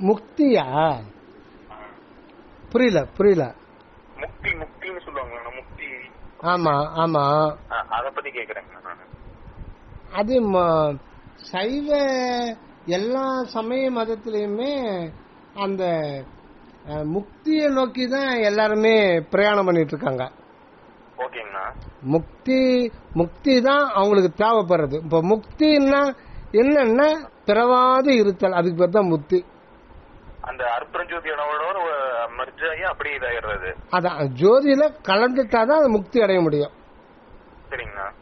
முக்தியா? புரியல புரியல. முக்தி முக்தின்னு சொல்லுவாங்க முக்தி. ஆமா ஆமா. அத பத்தி கேக்குறேங்க நானு. அது சைவ எல்லா சமய மதத்திலையுமே அந்த முக்தியை நோக்கி தான் எல்லாருமே பிரயாணம் பண்ணிட்டு இருக்காங்க முக்தி முக்தி தான் அவங்களுக்கு தேவைப்படுறது. இப்போ முக்தின்னா என்னன்னா பிறவாது இருத்தல். அதுக்கு பேர் தான் முக்தி அந்த ஆகி அப்படியே இதாயிடுறது. அதான் ஜோதியில கலந்துட்டாதான் அது முக்தி அடைய முடியும். சரிங்கண்ணா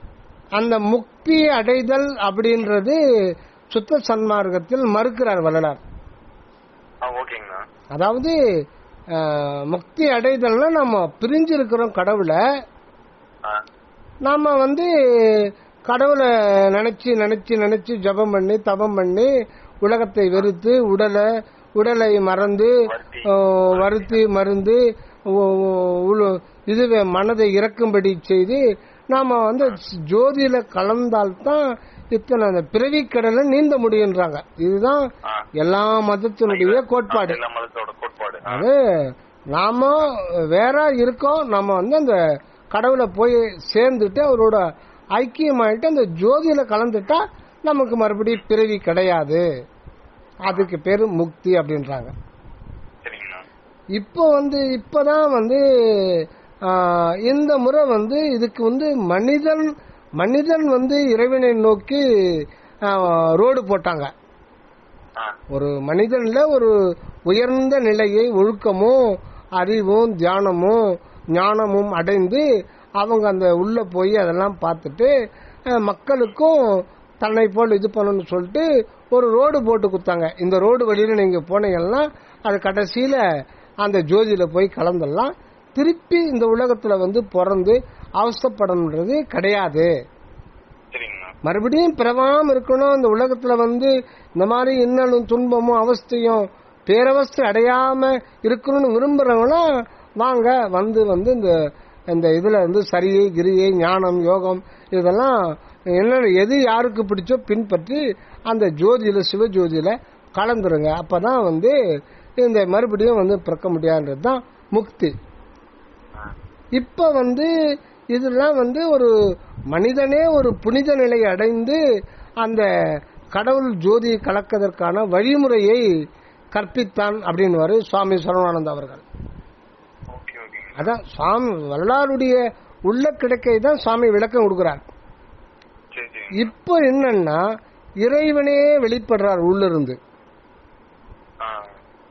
அந்த முக்தி அடைதல் அப்படின்றது சுத்த சன்மார்க்கத்தில் மறுக்கிறார் வள்ளலார். அதாவது முக்தி அடைதல்னா நம்ம பிரிஞ்சிருக்கிறோம் கடவுளை. ஆ. நாம வந்து கடவுளை நினைச்சு நினைச்சு நினைச்சு ஜெபம் பண்ணி தபம் பண்ணி உலகத்தை வெறுத்து உடலை உடலை மறந்து வருத்தி. மருந்து இதுவே மனதை இறக்கும்படி செய்து நாம வந்து ஜோதியில கலந்தால்தான் இத்தனை அந்த பிறவி கடலை நீந்த முடியுன்றாங்க இதுதான். எல்லா மதத்தினுடைய கோட்பாடு. அது நாம வேற இருக்கோம் நம்ம வந்து அந்த கடவுளை போய் சேர்ந்துட்டு அவரோட ஐக்கியமாயிட்டு அந்த ஜோதியில கலந்துட்டா நமக்கு மறுபடியும் பிறவி கிடையாது. அதுக்கு பேரு முக்தி அப்படின்றாங்க. இப்போ வந்து இப்பதான் வந்து இந்த முறை வந்து இதுக்கு வந்து மனிதன் மனிதன் வந்து இறைவனை நோக்கி ரோடு போட்டாங்க. ஒரு மனிதன்ல ஒரு உயர்ந்த நிலையை ஒழுக்கமும் அறிவும் தியானமும் ஞானமும் அடைந்து அவங்க அந்த உள்ள போய் அதெல்லாம் பார்த்துட்டு மக்களுக்கும் தன்னை போல் இது பண்ணணும்னு சொல்லிட்டு ஒரு ரோடு போட்டு கொடுத்தாங்க. இந்த ரோடு வழியில நீங்க போனீங்கன்னா அது கடைசியில அந்த ஜோதியில போய் கலந்துடலாம். திருப்பி இந்த உலகத்துல வந்து பிறந்து அவசப்படணுன்றது கிடையாது. மறுபடியும் பிறவாம இருக்கணும். இந்த உலகத்துல வந்து இந்த மாதிரி இன்னலும் துன்பமும் அவஸ்தையும் பேரவஸ்தை அடையாம இருக்கணும்னு விரும்புறவங்களும் வாங்க வந்து வந்து இந்த இந்த இதில் வந்து சரியை கிரியை ஞானம் யோகம் இதெல்லாம் என்ன எது யாருக்கு பிடிச்சோ பின்பற்றி அந்த ஜோதியில் சிவஜோதியில் கலந்துருங்க. அப்போ தான் வந்து இந்த மறுபடியும் வந்து பிறக்க முடியாதுன்றது தான் முக்தி. இப்போ வந்து இதெல்லாம் வந்து ஒரு மனிதனே ஒரு புனித நிலை அடைந்து அந்த கடவுள் ஜோதி கலக்கதற்கான வழிமுறையை கற்பித்தான் அப்படின்னு சுவாமி சரவணானந்த் அவர்கள். அதான் சுவாமி வரலாறுடைய உள்ள கிடைக்கை தான் சுவாமி விளக்கம் கொடுக்கிறார். இப்போ என்னன்னா இறைவனே வெளிப்படுறார் உள்ள இருந்து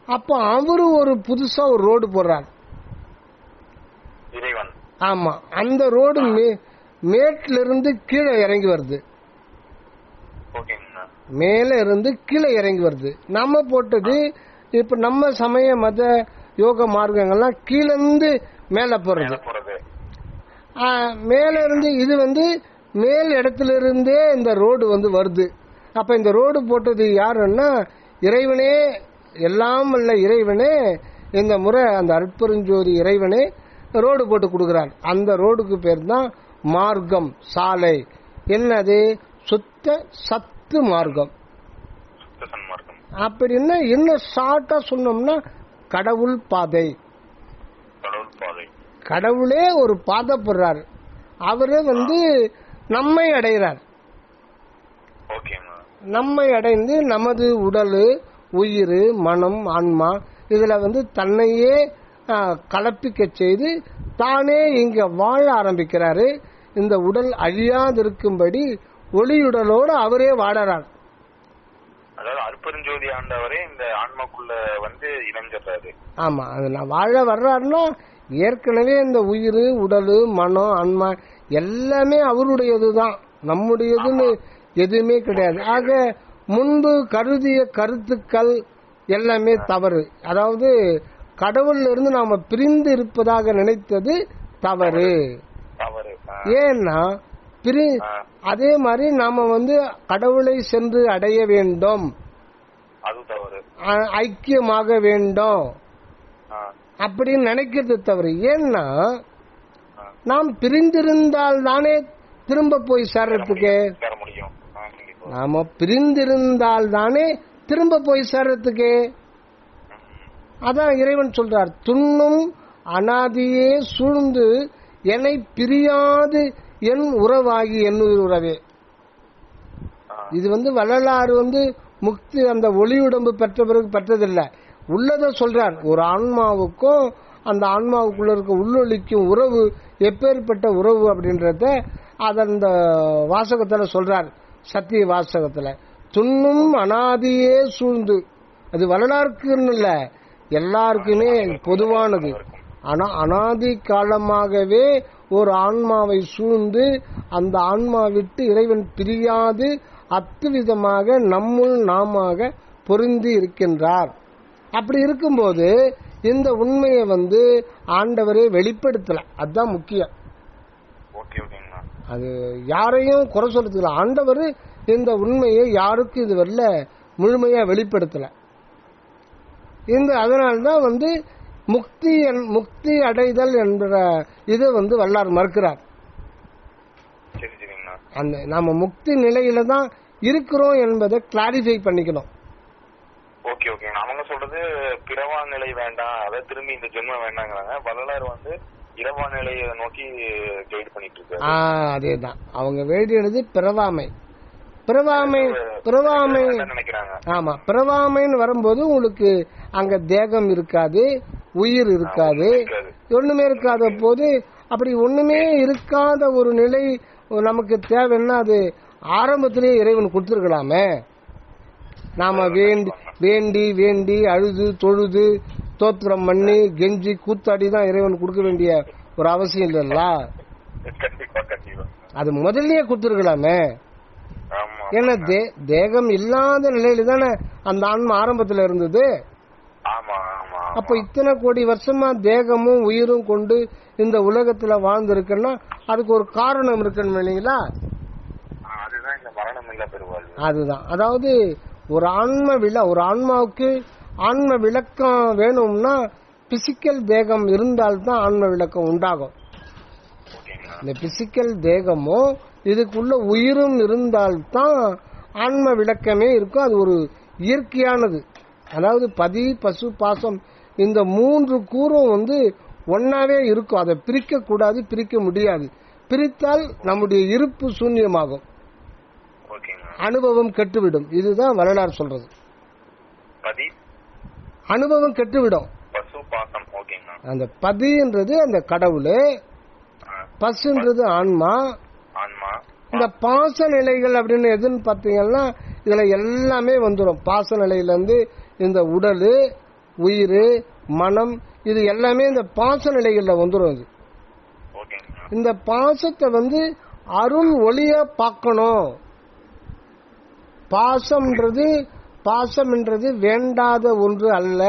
அப்போ அவரு ஒரு புதுசா ஒரு ரோடு போடுறார். ஆமா அந்த ரோடு மேட்ல இருந்து கீழே இறங்கி வருது. மேல இருந்து கீழே இறங்கி வருது. நம்ம போட்டது இப்ப நம்ம சமய மத யோக மார்க்கங்கள்லாம் கீழ இருந்து மேல போறது. மேல போறது. ஆ, மேல இருந்து இது வந்து மேல் இடத்துல இருந்தே இந்த ரோடு வந்து வருது. அப்ப இந்த ரோடு போட்டது யாருன்னா இறைவனே எல்லாம் வல்ல இறைவனே இந்த முறை அந்த அற்பெருஞ்சோதி இறைவனே ரோடு போட்டு கொடுக்கிறார். அந்த ரோடுக்கு பேர் தான் மார்க்கம் சாலை. என்னது? சுத்த சத்து மார்க்கம். அப்படின்னா என்ன ஷார்ட்டா சொன்னோம்னா கடவுள் பாதை. கடவுள் பாதை. கடவுளே ஒரு பாதை போடுறாரு அவரு வந்து நம்மை அடைகிறார். நம்மை அடைந்து நமது உடல் உயிர் மனம் ஆன்மா இதுல வந்து தன்னையே கலப்பிக்க செய்து தானே இங்க வாழ ஆரம்பிக்கிறாரு. இந்த உடல் அழியாதிருக்கும்படி ஒளியுடலோடு அவரே வாழறார். அதாவது அற்பெருஞ்சோதி ஆண்டவரே இந்த ஆன்மாக்குள்ள வந்து இணைஞ்சிடுறாரு ஆமா அது நான் வாழ வர்றாருன்னா ஏற்கனவே இந்த உயிர் உடல் மனம் ஆன்மா எல்லாமே அவருடையதுதான். நம்முடையதுன்னு எதுவுமே கிடையாது. ஆக முன்பு கருதிய கருத்துக்கள் எல்லாமே தவறு. அதாவது கடவுள்ல இருந்து நாம பிரிந்து இருப்பதாக நினைத்தது தவறு. ஏன்னா பிரி. அதே மாதிரி நாம வந்து கடவுளை சென்று அடைய வேண்டும். ஐக்கியமாக வேண்டும். அப்படின்னு நினைக்கிறது தவறு. ஏன்னா. நாம் பிரிந்திருந்தால் தானே திரும்ப போய் சேர்றதுக்கு. நாம பிரிந்திருந்தால் தானே திரும்ப போய் சேர்றதுக்கு? அதான் இறைவன் சொல்றார் துண்ணும் அனாதியே சூழ்ந்து என்னை பிரியாது என் உறவாகி என்னுயிர் உறவே. இது வந்து வள்ளலாறு வந்து முக்தி அந்த ஒளி உடம்பு பெற்ற பிறகு பெற்றதில்லை. உள்ளத சொல்றார். ஒரு ஆன்மாவுக்கும் அந்த ஆன்மாவுக்குள்ள இருக்க உள்ளொலிக்கும் உறவு எப்பேற்பட்ட உறவு அப்படின்றத அத அந்த வாசகத்துல சொல்றார். சத்திய வாசகத்துல. துண்ணும் அனாதியே சூழ்ந்து. அது வரலாறுக்குன்னு இல்ல. எல்லாருக்குமே பொதுவானது. ஆனா அனாதி காலமாகவே ஒரு ஆன்மாவை சூழ்ந்து அந்த ஆன்மா விட்டு இறைவன் பிரியாது அத்துவிதமாக நம்முள் நாமாக பொருந்தி இருக்கின்றார். அப்படி இருக்கும்போது இந்த உண்மையை வந்து ஆண்டவரே வெளிப்படுத்தல. அதுதான் முக்கியம். அது யாரையும் குறை சொல்றதுல. ஆண்டவர் இந்த உண்மையை யாருக்கும் இதுவரையில முழுமையா வெளிப்படுத்தல. இந்த அதனால்தான் வந்து முக்தி முக்தி அடைதல் என்ற இதை வந்து வல்லார் மறுக்கிறார். அந்த நாம முக்தி நிலையில தான் இருக்கிறோம் என்பதை கிளாரிஃபை பண்ணிக்கணும். Okay okay. அவங்க சொல்றது பிறவா நிலை வேண்டாம் அதாவது திரும்பி இந்த ஜென்மம் வேண்டாங்கிறாங்க. வள்ளலார் வந்து இரவா நிலையை நோக்கி கைட் பண்ணிட்டு இருக்காரு அதேதான். அவங்க வேண்டியது பிறவாமை. பிறவாமை பிறவாமை ஆமா பிறவாமைன்னு வரும்போது உங்களுக்கு அங்க தேகம் இருக்காது உயிர் இருக்காது. ஒண்ணுமே இருக்காத போது அப்படி ஒண்ணுமே இருக்காத ஒரு நிலை நமக்கு தேவைன்னா அது ஆரம்பத்திலேயே இறைவன் கொடுத்துருக்கலாமே. நாம வேண்டி வேண்டி வேண்டி அழுது தொழுது தோத்திரம் பண்ணி கெஞ்சி கூத்தாடி தான் இறைவன் கொடுக்க வேண்டிய ஒரு அவசியம் இல்லைல்ல? அது முதல்லயே கொடுத்துருக்கலாமே. ஏன்னா தேகம் இல்லாத நிலையில தானே அந்த ஆன்மா ஆரம்பத்துல இருந்தது? ஆமா அப்ப இத்தனை கோடி வருஷமா தேகமும் உயிரும் கொண்டு இந்த உலகத்துல வாழ்ந்திருக்குன்னா அதுக்கு ஒரு காரணம் இருக்கணும் இல்லைங்களா? அதுதான் அதாவது ஒரு ஆன்ம விழா ஒரு ஆன்மாவுக்கு ஆன்ம விளக்கம் வேணும்னா பிசிக்கல் தேகம் இருந்தால்தான் ஆன்ம விளக்கம் உண்டாகும். இந்த பிசிக்கல் தேகமும் இதுக்குள்ள உயிரும் இருந்தால்தான் ஆன்ம விளக்கமே இருக்கும். அது ஒரு இயற்கையானது. அதாவது பதி பசு பாசம் இந்த மூன்று கூறும் வந்து ஒன்னாவே இருக்கும். அதை பிரிக்க கூடாது பிரிக்க முடியாது. பிரித்தால் நம்முடைய இருப்பு சூன்யமாகும். அனுபவம் கெட்டுவிடும். இதுதான் வரலாறு சொல்றது. அனுபவம் கெட்டுவிடும். அந்த பதின்றது அந்த கடவுள். பசுன்றது ஆன்மா. ஆன்மா. இந்த பாச நிலைகள் அப்படின்னு எதுன்னு பார்த்தீங்கன்னா இதுல எல்லாமே வந்துடும் பாச நிலையில இருந்து இந்த உடல் உயிர் மனம் இது எல்லாமே இந்த பாச நிலைகள்ல வந்துடும் ஓகேங்கண்ணா இந்த பாசத்தை வந்து அருள் ஒளியா பார்க்கணும். பாசம்ன்றது பாசம்ன்றது வேண்டாத ஒன்று அல்ல.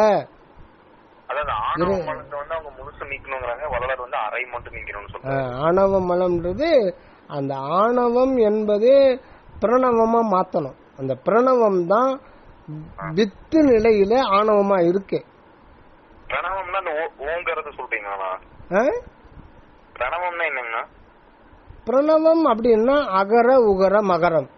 ஆணவ மலம்ன்றது அந்த ஆணவம் என்பதே பிரணவமா மாத்தணும். அந்த பிரணவம் தான் வித்து நிலையில ஆணவமா இருக்கு. பிரணவம்னா அந்த ஓ- ஓங்கிறத சொல்றீங்களா அஹ்? பிரணவம்னா என்னங்கண்ணா? பிரணவம் அப்படின்னா அகர உகர மகரம்.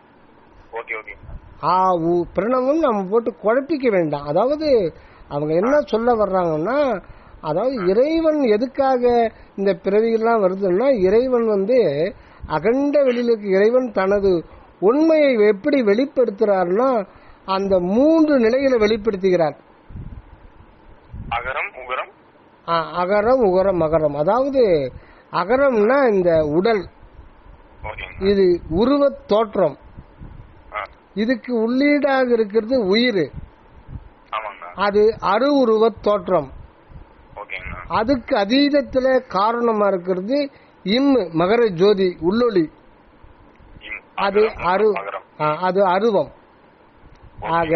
Okay okay. ஆ உ பிரணவம் நம்ம போட்டு குழப்பிக்க வேண்டாம். அதாவது அவங்க என்ன சொல்ல வர்றாங்கன்னா அதாவது இறைவன் எதுக்காக இந்த பிறவியெல்லாம் வருதுன்னா இறைவன் வந்து அகண்ட வெளியில இருக்க இறைவன் தனது உண்மையை எப்படி வெளிப்படுத்துறாருன்னா அந்த மூன்று நிலையில வெளிப்படுத்துகிறார். அகரம் உகரம். ஆ, அகரம் உகரம் மகரம். அதாவது அகரம்னா இந்த உடல். இது உருவத் தோற்றம். இதுக்கு உள்ளீடாக இருக்கிறது உயிர். அது அரு உருவத் தோற்றம். அதுக்கு அதீதத்துல காரணமா இருக்கிறது இம் மகர ஜோதி உள்ளொளி. அது அகரம், அரு அகரம் அது அருவம். ஆக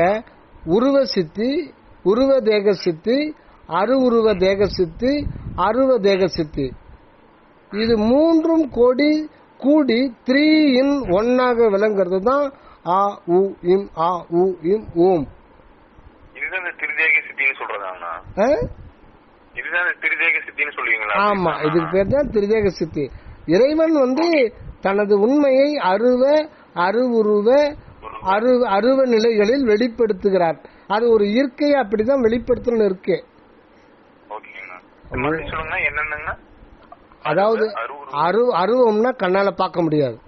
உருவ சித்தி உருவ தேக சித்தி அரு உருவ தேக சித்தி அருவ தேக சித்தி. இது மூன்றும் கோடி கூடி த்ரீ இன் ஒன்னாக விளங்குறது தான் ஆ உ இம் ஆ உ இம் ஊம். இதுதான் இந்த திருதேக சித்தின்னு சொல்றதாங்கண்ணா. ஆ? இதுதான் இந்த திருதேக சித்தின்னு சொல்லுவீங்களா? ஆமா இதுக்கு பேர் தான் திரிதேக சித்தி. இறைவன் வந்து தனது உண்மையை அருவ அருவுருவ அரு அருவ நிலைகளில் வெளிப்படுத்துகிறார். அது ஒரு இயற்கையை அப்படிதான் வெளிப்படுத்தணும்னு இருக்கு. அதாவது அரு அருவம்னா கண்ணால பார்க்க முடியாது.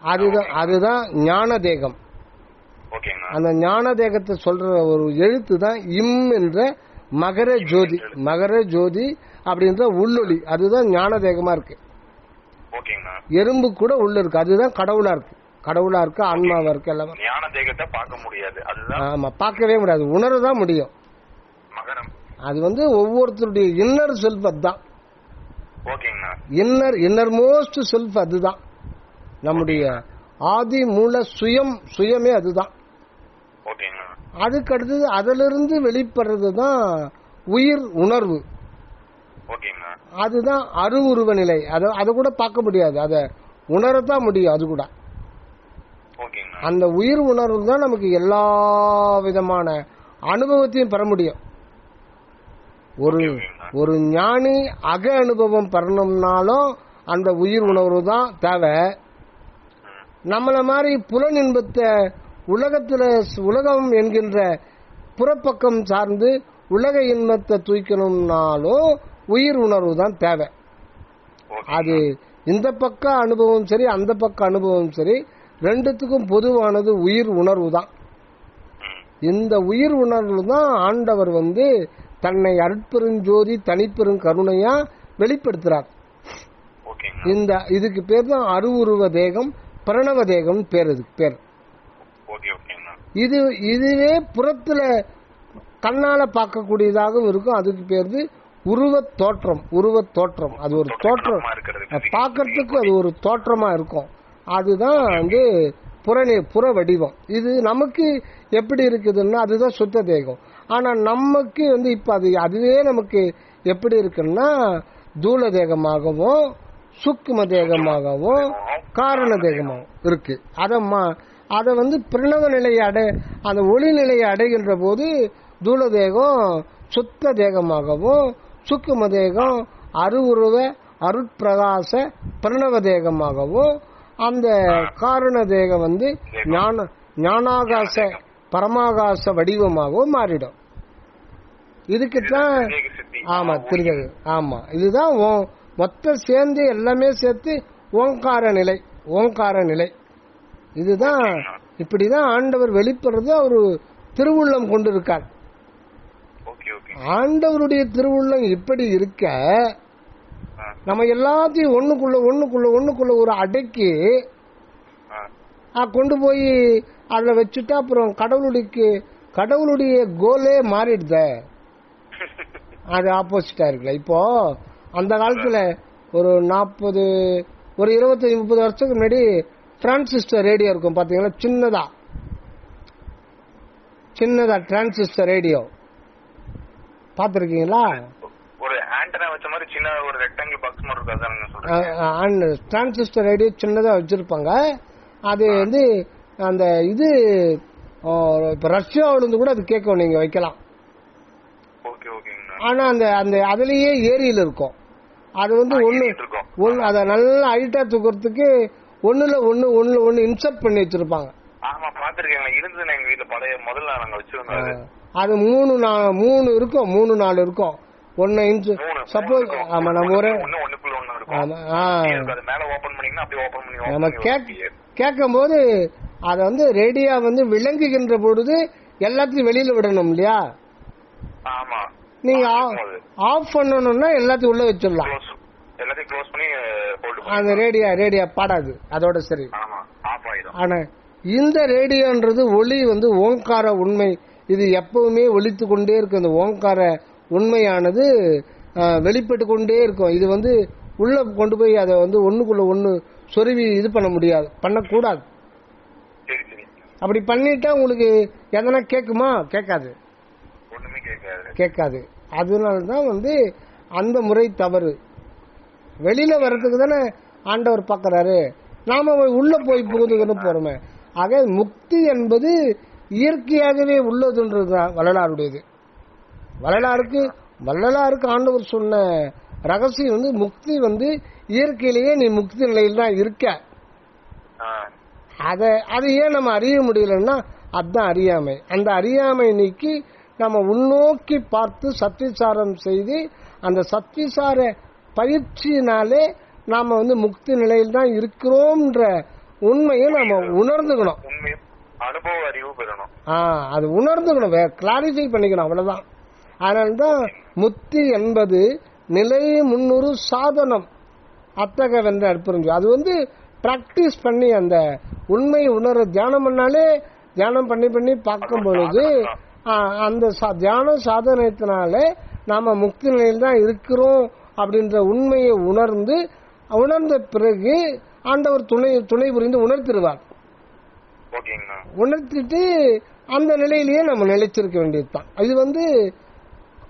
அதுதான் அதுதான் ஞான தேகம். அந்த ஞான தேகத்தை சொல்ற ஒரு எழுத்து தான் இம் என்ற மகர ஜோதி. மகர ஜோதி அப்படின்ற உள்ளொளி. அதுதான் ஞான தேகமா இருக்கு. எறும்பு கூட உள்ள இருக்கு. அதுதான் கடவுளா இருக்கு. கடவுளா இருக்கு ஆன்மாவா இருக்கு எல்லாமே. ஞான தேகத்தை பார்க்க முடியாது. அதுதான் ஆமா பார்க்கவே முடியாது. உணரதான் முடியும். மகரம். அது வந்து ஒவ்வொருத்தருடைய இன்னர் செல்ஃப் அதுதான். இன்னர் இன்னர் மோஸ்ட் செல்ஃப் அதுதான். நம்முடைய ஆதி மூல சுயம் சுயமே அதுதான். அதுக்கு அடுத்தது அதிலிருந்து வெளிப்படுறது தான் உயிர் உணர்வு. அதுதான் அருவுருவ நிலை. அதை அதை கூட பார்க்க முடியாது. அதை உணரத்தான் முடியும் அது கூட. அந்த உயிர் உணர்வு தான் நமக்கு எல்லா விதமான அனுபவத்தையும் பெற முடியும். ஒரு ஒரு ஞானி அக அனுபவம் பெறணும்னாலும் அந்த உயிர் உணர்வு தான் தேவை. நம்மள மாதிரி புலன் இன்பத்தை உலகத்துல உலகம் என்கின்ற புறப்பக்கம் சார்ந்து உலக இன்பத்தை தூக்கணும்னாலும் உயிர் உணர்வு தான் தேவை. அது இந்த பக்க அனுபவம் சரி அந்த பக்க அனுபவம் சரி ரெண்டுத்துக்கும் பொதுவானது உயிர் உணர்வு தான். இந்த உயிர் உணர்வு தான் ஆண்டவர் வந்து தன்னை அருட்பெருஞ்சோதி தனிப்பெரும் கருணையா வெளிப்படுத்துறார். இந்த இதுக்கு பேர் தான் அருவுருவ தேகம் பிரணவ தேகம் பேர் இதுக்கு பேர். இது இதுவே புறத்துல கண்ணால பார்க்கக்கூடியதாகவும் இருக்கும். அதுக்கு பேர் உருவ தோற்றம் உருவ தோற்றம். அது ஒரு தோற்றம் பார்க்கறதுக்கு அது ஒரு தோற்றமா இருக்கும். அதுதான் வந்து புறநே புற வடிவம் இது நமக்கு எப்படி இருக்குதுன்னா அதுதான் சுத்த தேகம். ஆனால் நமக்கு வந்து இப்போ அது அதுவே நமக்கு எப்படி இருக்குன்னா தூள தேகமாகவும் சூக்கும தேகமாகவும் காரண தேகமாகவும் இருக்கு. அத அதை வந்து பிரணவ நிலையை அடை அந்த ஒளி நிலையை அடைகின்ற போது தூள தேகம் சுத்த தேகமாகவும் சுக்கும தேகம் அருவுருவ அருட்பிரகாச பிரணவ தேகமாகவும் அந்த காரண தேகம் வந்து ஞான ஞானாகாச பரமாகாச வடிவமாகவும் மாறிடும். இதுக்குத்தான் ஆமா திருதகு ஆமா. இதுதான் மொத்தம் சேர்ந்து எல்லாமே சேர்த்து ஓங்கார நிலை ஓங்கார நிலை. இதுதான் இப்படிதான் ஆண்டவர் வெளிப்படுறது அவரு திருவுள்ளம் கொண்டிருக்கார். ஆண்டவருடைய திருவுள்ளம் இப்படி இருக்க நம்ம எல்லாத்தையும் ஒண்ணுக்குள்ள ஒண்ணுக்குள்ள ஒண்ணுக்குள்ள ஒரு அடக்கி கொண்டு போய் அதுல வச்சுட்டா அப்புறம் கடவுளுடைய கடவுளுடைய கோலே மாறிடுத. அது ஆப்போசிட்டா இருக்குல்ல. இப்போ அந்த காலத்துல ஒரு நாற்பது ஒரு இருபத்தஞ்சு முப்பது வருஷத்துக்கு முன்னாடி டிரான்சிஸ்டர் ரேடியோ இருக்கும் பாத்தீங்களா? சின்னதா. சின்னதா டிரான்சிஸ்டர் ரேடியோ பாத்திருக்கீங்களா? ஒரு ஆண்டனா வச்ச மாதிரி சின்ன ஒரு ரெக்டாங்கிள் பாக்ஸ் மாதிரி இருக்கும் டிரான்சிஸ்டர் ரேடியோ சின்னதா வச்சிருப்பாங்க. அது வந்து அந்த இது இப்ப ரஷ்யாவில இருந்து கூட அது கேட்கும் நீங்க வைக்கலாம். ஓகே ஓகேங்கண்ணா ஆனா அந்த அந்த அதுலயே ஏரியில் இருக்கும். அது வந்து இருக்கோம். ஒண்ணு அதை நல்லா ஹைட்டா தூக்குறதுக்கு ஒண்ணுல ஒண்ணு ஒண்ணுல ஒண்ணு இன்சர்ட் பண்ணி வச்சிருப்பாங்க. அது. மூணு நா- மூணு இருக்கும் மூணு நாலு இருக்கும். ஒன்னு இன்சு சப்போஸ். ஆமா நம்ம ஒரு இருக்கு. நம்ம. கேட்கும் போது அதை வந்து ரெடியா வந்து விளங்குகின்ற பொழுது எல்லாத்தையும் வெளியில விடணும் இல்லையா? நீங்க. ஆஃப் பண்ணணும்னா எல்லாத்தையும் உள்ள வச்சிடலாம். அந்த ரேடியா ரேடியா பாடாது. அதோட சரி. ஆனா இந்த ரேடியோன்றது ஒளி வந்து ஓங்கார உண்மை. இது எப்பவுமே ஒலித்து கொண்டே இருக்கும் இந்த ஓங்கார உண்மையானது வெளிப்பட்டு கொண்டே இருக்கும். இது வந்து உள்ள கொண்டு போய் அதை வந்து ஒண்ணுக்குள்ள ஒண்ணு சொருவி இது பண்ண முடியாது. பண்ணக்கூடாது. அப்படி பண்ணிட்டா உங்களுக்கு எதனா கேட்குமா கேட்காது. கேட்காது. அதனால தான் வந்து அந்த முறை தவறு. வெளியில வர்றதுக்கு தானே ஆண்டவர் பார்க்கறாரு. நாம உள்ள போய் புகுந்துக்கணும் போறோமே. ஆக முக்தி என்பது இயற்கையாகவே உள்ளதுன்றது தான் வள்ளலாருடையது. வள்ளலாருக்கு வள்ளலாருக்கு ஆண்டவர் சொன்ன ரகசியம் வந்து முக்தி வந்து இயற்கையிலேயே நீ முக்தி நிலையில் தான் இருக்க. அதை அதை ஏன் நம்ம அறிய முடியலன்னா அதுதான் அறியாமை. அந்த அறியாமை நீக்கி நம்ம உள்நோக்கி பார்த்து சத்விசாரம் செய்து அந்த சத்விசார பயிற்சியினாலே நாம வந்து முக்தி நிலையில் தான் இருக்கிறோம்ன்ற உண்மையை நம்ம உணர்ந்துக்கணும். அனுபவ அறிவு பெறணும். ஆ அது உணர்ந்துக்கணும் கிளாரிஃபை பண்ணிக்கணும் அவ்வளவுதான். அதனால்தான் முக்தி என்பது நிலை முன்னுறு சாதனம். அத்தக வென்ற அற்புரிஞ்சு அது வந்து பிராக்டிஸ் பண்ணி அந்த உண்மை உணர தியானம் பண்ணாலே தியானம் பண்ணி பண்ணி பார்க்கும் பொழுது அந்த தியான சாதனத்தினாலே நாம முக்தி நிலையில் தான் இருக்கிறோம் அப்படின்ற உண்மையை உணர்ந்து உணர்ந்த பிறகு ஆண்டவர் துணை துணை புரிந்து உணர்த்திடுவார். உணர்த்திட்டு அந்த நிலையிலேயே நம்ம நிலைச்சிருக்க வேண்டியதுதான். இது வந்து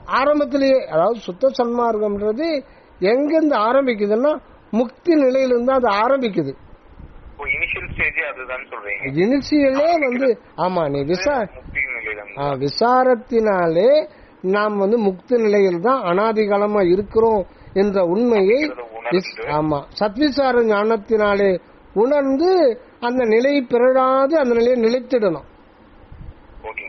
ஆரம்பத்திலேயே அதாவது சுத்த சன்மார்க்கம்ன்றது எங்கிருந்து ஆரம்பிக்குதுன்னா முக்தி நிலையிலிருந்து அது ஆரம்பிக்குது. இனிஷியல் வந்து ஆமா நீ விசா விசாரத்தினாலே நாம் வந்து முக்தி நிலையில் தான் அனாதிகாலமா இருக்கிறோம் என்ற உண்மையை ஆமா சத்விசார ஞானத்தினாலே உணர்ந்து அந்த நிலையை பிறழாது அந்த நிலையை நிலைத்திடணும்.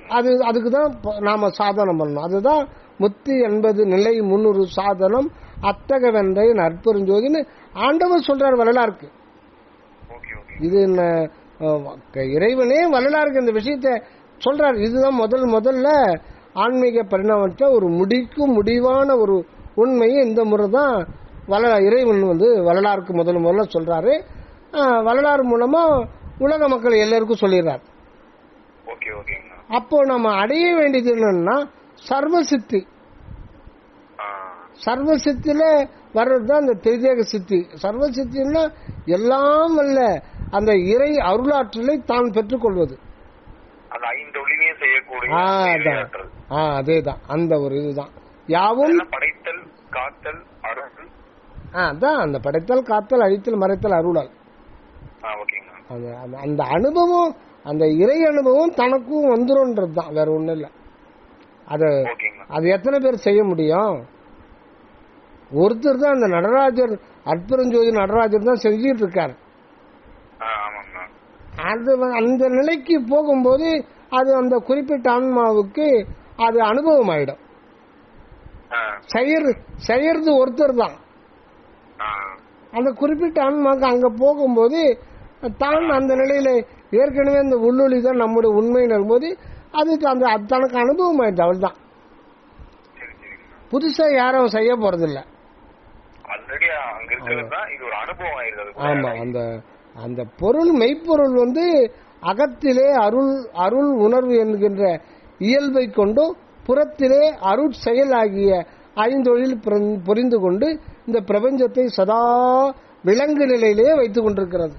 அது அதுக்கு தான் நாம சாதனம் பண்ணணும். அதுதான் முத்தி என்பது நிலை முன்னூறு சாதனம் அத்தக வென்றை நற்பெருஞ்சோதின்னு ஆண்டவர் சொல்றார் வரலாறுக்கு. இது இறைவனே வரலாறுக்கு இந்த விஷயத்த சொல்றார். இதுதான் முதல் முதல்ல ஆன்மீக பரிணாமத்தை ஒரு முடிக்கும் முடிவான ஒரு உண்மையை இந்த முறை தான் வள இறைவன் வந்து வரலாறுக்கு முதல் முதல்ல சொல்றாரு. வரலாறு மூலமா உலக மக்கள் எல்லாருக்கும் சொல்லிடுறார். அப்போ நம்ம அடைய வேண்டியது என்னன்னா சர்வசித்தி. ஆ சர்வசித்தில வர்றதுதான் அந்த திரிதேக சித்தி. சர்வசித்தின்னா எல்லாம் அல்ல அந்த இறை அருளாற்றலை தான் பெற்றுக்கொள்வது அதேதான். அந்த ஒரு இதுதான். யாவும் படைத்தல் காத்தல் அதான். அந்த படைத்தல் காத்தல் அழித்தல் மறைத்தல் அருளால். அந்த அனுபவம் அந்த இறை அனுபவம் தனக்கும் வந்துரும்ன்றது தான் வேற ஒண்ணும் இல்லை. அது அது எத்தனை பேர் செய்ய முடியும்? ஒருத்தர் தான் அந்த நடராஜர் அற்புதஞ்சோதி நடராஜர் தான் செஞ்சிட்டு இருக்காரு. அது அந்த நிலைக்கு போகும்போது அது அந்த குறிப்பிட்ட ஆன்மாவுக்கு அது அனுபவம் ஆயிடும் செய்யறது ஒருத்தர் தான். அந்த குறிப்பிட்ட ஆன்மாவுக்கு அங்க போகும்போது தான் அந்த நிலையில ஏற்கனவே அந்த உள்ளொளி தான் நம்முடைய உண்மையின் போது அது அந்த தனக்கு அனுபவம் ஆயிடுது அவள் தான் சரி சரிங்கண்ணா புதுசா யாரும் செய்ய போறதில்ல. ஆமா அந்த அந்த பொருள் மெய்ப்பொருள் வந்து அகத்திலே அருள் அருள் உணர்வு என்கின்ற இயல்பை கொண்டு புறத்திலே அருட் செயலாகிய ஐந்தொழில் புரிந்- புரிந்து கொண்டு இந்த பிரபஞ்சத்தை சதா விலங்கு நிலையிலே வைத்துக் கொண்டிருக்கிறது.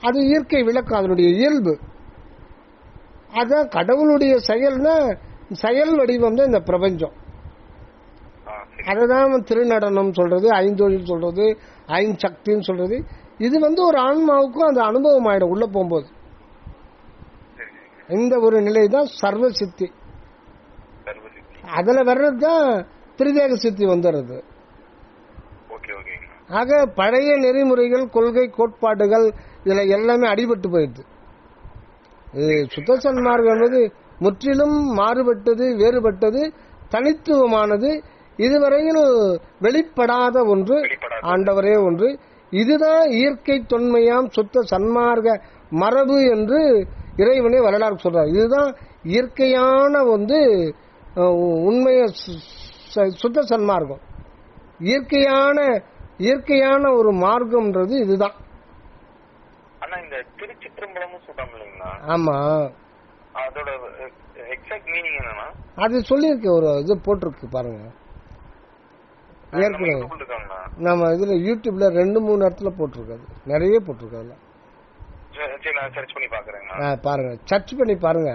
அது இயற்கை விளக்கம் அதனுடைய இயல்பு. அதான் கடவுளுடைய செயல்னா செயல் வடிவம் தான் இந்த பிரபஞ்சம். அதுதான் திருநடனம் சொல்றது ஐந்தொழில் சொல்றது ஐஞ்சக்தின்னு சொல்றது. இது வந்து ஒரு ஆன்மாவுக்கும் அந்த அனுபவம் ஆயிடும் உள்ள போகும்போது. இந்த ஒரு நிலை தான் சர்வ சித்தி அதுல வர்றது தான் திரிதேக சித்தி வந்துடுறது. ஆக பழைய நெறிமுறைகள் கொள்கை கோட்பாடுகள் இதுல எல்லாமே அடிபட்டு போயிடுது. சுத்த சன்மார்க்கம் என்பது முற்றிலும் மாறுபட்டது வேறுபட்டது தனித்துவமானது. இதுவரையில் வெளிப்படாத ஒன்று. ஆண்டவரே ஒன்று. இதுதான் இயற்கை தொன்மையாம் சுத்த சன்மார்க்க மரபு என்று இறைவனே வரலாறு சொல்றார். இதுதான் இயற்கையான வந்து உண்மைய சுத்த சன்மார்க்கம். இயற்கையான இயற்கையான ஒரு மார்க்கம்ன்றது இதுதான். அண்ணா இந்த திருச்சிற்றம்பலம்னு சொல்றாங்க இல்லைங்களா? ஆமா. அதோட எக்ஸாக்ட் மீனிங் என்னன்னா அது சொல்லியிருக்கு ஒரு இது போட்டிருக்கு பாருங்க. ஏற்கனவே. நம்ம இதுல யூடியூப்ல ரெண்டு மூணு இடத்துல போட்டிருக்கு அது. நிறைய போட்டிருக்கு அதுல. சரி சரி, நான் சர்ச் பண்ணி பாக்குறேங்க பாருங்க. சர்ச் பண்ணி பாருங்க.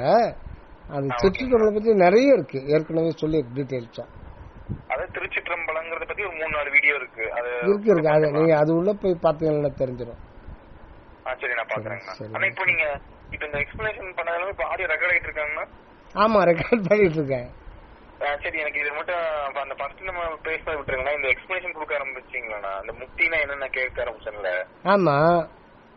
அது திருச்சிற்றம்பலை பத்தி நிறைய இருக்கு. ஏற்கனவே சொல்லி டீட்டெயில்ஸா அதாவது திருச்சிற்றம்பலங்கிறத பத்தி ஒரு மூணு நாலு வீடியோ இருக்கு. அது இருக்கு இருக்கு. அது நீங்க அது உள்ள போய் பாத்தீங்கன்னா தெரிஞ்சிடும் சரி நான் பாக்குறேங்க சரி. ஆனா இப்போ நீங்க இப்போ இந்த எக்ஸ்பிளனேஷன் பண்ணதால இப்போ ஆடியோ ரெக்கார்ட் ஆயிட்டு இருக்காங்கன்னா ஆமா ரெக்கார்ட் பண்ணிட்டு இருக்கேன் சரி எனக்கு இது மட்டும் அந்த ஃபர்ஸ்ட் நம்ம பேச விட்டுருங்கன்னா இந்த எக்ஸ்பிளனேஷன் கொடுக்க ஆரம்பிச்சிங்களா அந்த முக்தினா என்னன்னு கேட்க ஆரம்பிச்சேன்ல. ஆமா.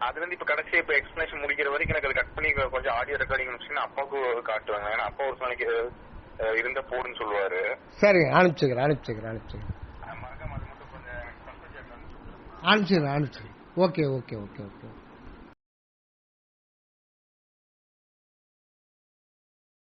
அதுல இருந்து இப்ப கடைசியா இப்ப எக்ஸ்பிளேஷன் முடிக்கிற வரைக்கும் எனக்கு அது கட் பண்ணி கொஞ்சம் ஆடியோ ரெக்கார்டிங் அனுப்பிச்சுன்னா அப்பாவுக்கு காட்டுவாங்க ஏன்னா அப்பா ஒரு நாளைக்கு இருந்த போடுன்னு சொல்லுவாரு. சரிங்க அனுப்பிச்சுக்கிறேன் அனுப்பிச்சுக்கிறேன் அனுப்பிச்சுக்கிறேன். அனுப்பிச்சுக்கிறேன் அனுப்பிச்சுக்கிறேன். Okay okay okay okay.